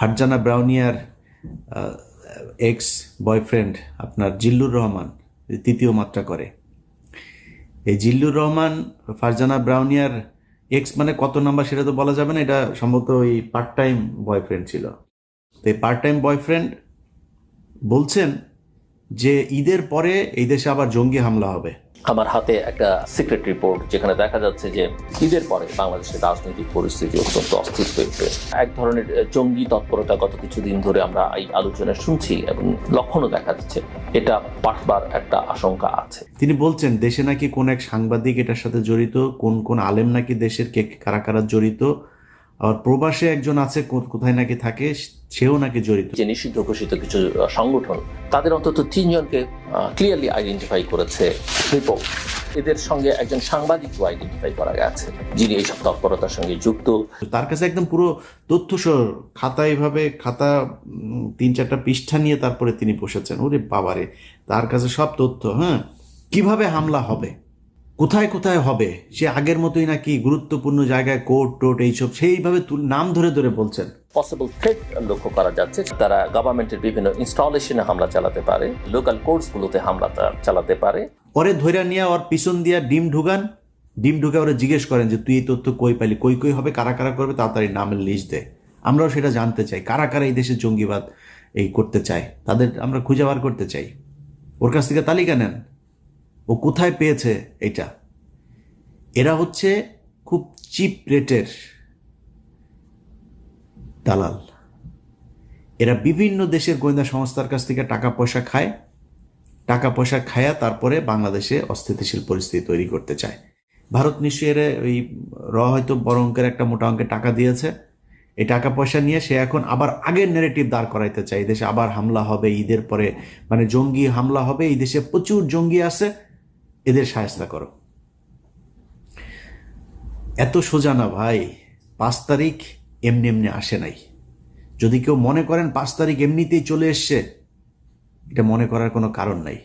ফারজানা ব্রাউনিয়ার ex boyfriend আপনার জিল্লুর রহমান তৃতীয় মাত্রা করে। এই জিল্লুর রহমান, ফারজানা ব্রাউনিয়ার এক্স মানে কত নাম্বার সেটা তো বলা যাবে না, এটা সম্ভবত ওই পার্ট টাইম বয়ফ্রেন্ড ছিল। তো এই পার্ট টাইম বয়ফ্রেন্ড বলছেন যে ঈদের পরে এই দেশে আবার জঙ্গি হামলা হবে। আমার হাতে একটা সিক্রেট রিপোর্ট যেখানে দেখা যাচ্ছে যে ঈদের পরে বাংলাদেশের রাজনৈতিক পরিস্থিতি অত্যন্ত অস্থির হয়েছে। এক ধরনের জঙ্গি তৎপরতা গত কিছুদিন ধরে আমরা এই আলোচনা শুনছি এবং লক্ষণও দেখা যাচ্ছে। এটা পাঠবার একটা আশঙ্কা আছে। তিনি বলছেন, দেশে নাকি কোন এক সাংবাদিক এটার সাথে জড়িত, কোন কোন আলেম নাকি দেশের কে কারা কারা জড়িত আর প্রবাসে একজন আছে কোথায় নাকি থাকে সেও নাকি জড়িত। যে নিষিদ্ধ ঘোষিত কিছু সংগঠন তাদের অন্তত তিনজনকে ক্লিয়ারলি আইডেন্টিফাই করেছে রিপোর্ট এদের সঙ্গে একজন সাংবাদিকও আইডেন্টিফাই করা গেছে যিনি এইসব তৎপরতার সঙ্গে যুক্ত। তার কাছে একদম পুরো তথ্য সহ খাতা এইভাবে খাতা তিন চারটা পৃষ্ঠা নিয়ে তারপরে তিনি বসেছেন। ওরে বাবারে তার কাছে সব তথ্য হ্যাঁ? কীভাবে হামলা হবে? কোথায় কোথায় হবে? সে আগের মতোই নাকি গুরুত্বপূর্ণ জায়গায় কোর্ট টোট এইসব সেইভাবে নাম ধরে ধরে বলছেন। পসিবল থ্রেট লক্ষ্য করা যাচ্ছে। তারা গভর্নমেন্টের বিভিন্ন ইনস্টলেশনে হামলা চালাতে পারে। লোকাল কোর্টসগুলোতে হামলা চালাতে পারে। পরে ধৈর্য নিয়ে ওর পিছন দিয়া ডিম ঢুকান। ডিম ঢুকে ওরা জিজ্ঞেস করেন যে তুই এই তথ্য কই পাইলি? কই কই হবে? কারা কারা করবে? তাড়াতাড়ি নামের লিস্ট দে। আমরাও সেটা জানতে চাই। কারা কারা এই দেশে জঙ্গিবাদ এই করতে চায়? তাদের আমরা খুঁজে বার করতে চাই। ওর কাছ থেকে তালিকা নেন। ও কোথায় পেয়েছে এটা? এরা হচ্ছে খুব চিপ রেটের দালাল। এরা বিভিন্ন দেশের গোয়েন্দা সংস্থার কাছ থেকে টাকা পয়সা খায়। টাকা পয়সা খায়া তারপরে বাংলাদেশে অস্থিতিশীল পরিস্থিতি তৈরি করতে চায়। ভারত নিশ্চয়ই এর ওই র হয়তো বড় অঙ্কের একটা মোটা অঙ্কের টাকা দিয়েছে। এই টাকা পয়সা নিয়ে সে এখন আবার আগের নেগেটিভ দাঁড় করাইতে চায়। এই দেশে আবার হামলা হবে, ঈদের পরে মানে জঙ্গি হামলা হবে, এই দেশে প্রচুর জঙ্গি আছে। এদের সাহায্য করো। এত সোজা না ভাই, পাঁচ তারিখ এমনি এমনি আসে নাই। যদি কেউ মনে করেন পাঁচ তারিখ এমনিতেই চলে এসছে, এটা মনে করার কোনো কারণ নাই।